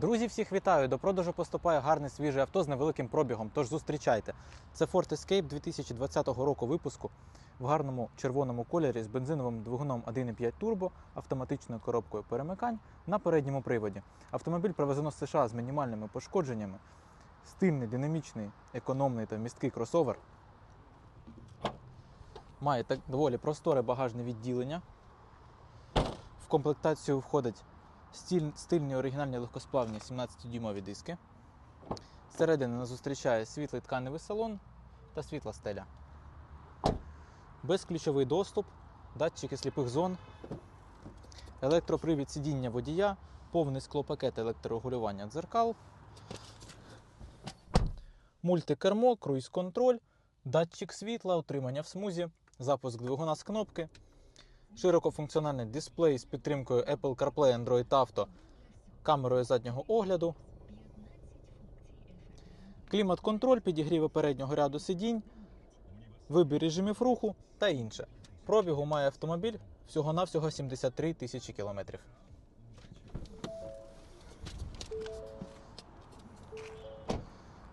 Друзі, всіх вітаю! До продажу поступає гарне свіже авто з невеликим пробігом. Тож зустрічайте. Це Ford Escape 2020 року випуску в гарному червоному кольорі з бензиновим двигуном 1.5 турбо, автоматичною коробкою перемикань на передньому приводі. Автомобіль привезено з США з мінімальними пошкодженнями. Стильний, динамічний, економний та місткий кросовер. Має так доволі просторе багажне відділення. В комплектацію входить стіль, стильні оригінальні легкосплавні 17-дюймові диски. Зсередини нас зустрічає світлий тканевий салон та світла стеля. Безключовий доступ, датчики сліпих зон, електропривід сидіння водія, повний склопакет електрорегулювання дзеркал, мультикермо, круїз-контроль, датчик світла, утримання в смузі, запуск двигуна з кнопки, широкофункціональний дисплей з підтримкою Apple CarPlay, Android Auto, камерою заднього огляду, клімат-контроль, підігріви переднього ряду сидінь, вибір режимів руху та інше. Пробігу має автомобіль всього-навсього 73 тисячі кілометрів.